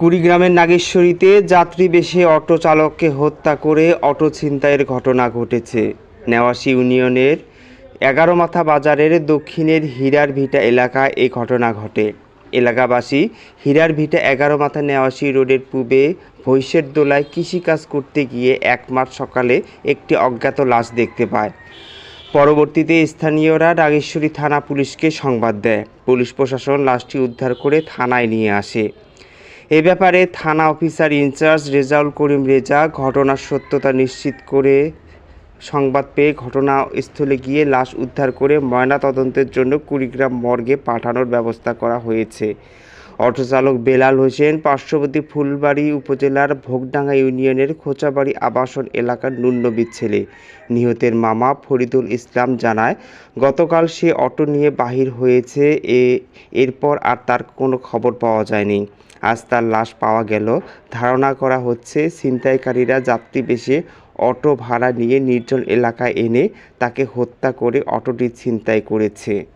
কুড়িগ্রামের নাগেশ্বরীতে যাত্রী বেশে অটো চালককে হত্যা করে অটো ছিনতাইয়ের ঘটনা ঘটেছে। নেওয়াশী ইউনিয়নের এগারো মাথা বাজারের দক্ষিণের হীরার ভিটা এলাকায় এই ঘটনা ঘটে। এলাকাবাসী হীরার ভিটা এগারো মাথা নেওয়াশী রোডের পূবে ভৈষের দোলায় কৃষিকাজ করতে গিয়ে এক মাস সকালে একটি অজ্ঞাত লাশ দেখতে পায়। পরবর্তীতে স্থানীয়রা নাগেশ্বরী থানা পুলিশকে সংবাদ দেয়। পুলিশ প্রশাসন লাশটি উদ্ধার করে থানায় নিয়ে আসে। এ ব্যাপারে থানা অফিসার ইনচার্জ রেজাউল করিম রেজা ঘটনার সত্যতা নিশ্চিত করে সংবাদ পেয়ে ঘটনাস্থলে গিয়ে লাশ উদ্ধার করে ময়নাতদন্তের জন্য কুড়িগ্রাম মর্গে পাঠানোর ব্যবস্থা করা হয়েছে। অটোচালক বেলাল হোসেন পার্শ্ববর্তী ফুলবাড়ি উপজেলার ভোগডাঙ্গা ইউনিয়নের খোঁচাবাড়ি আবাসন এলাকার নুন্নবীর ছেলে। নিহতের মামা ফরিদুল ইসলাম জানায়, গতকাল সে অটো নিয়ে বাহির হয়েছে, এ, এরপর আর তার কোনো খবর পাওয়া যায়নি। আজ তার লাশ পাওয়া গেল। ধারণা করা হচ্ছে, ছিনতাইকারীরা যাত্রী বেশে অটো ভাড়া নিয়ে নির্জন এলাকায় এনে তাকে হত্যা করে অটোটি ছিনতাই করেছে।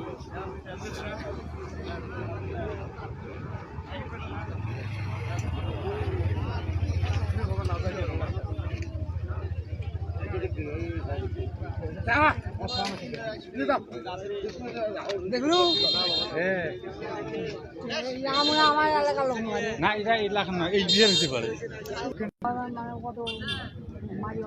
না এটা এলাকা না এই হতে পারে। মানে কত মারি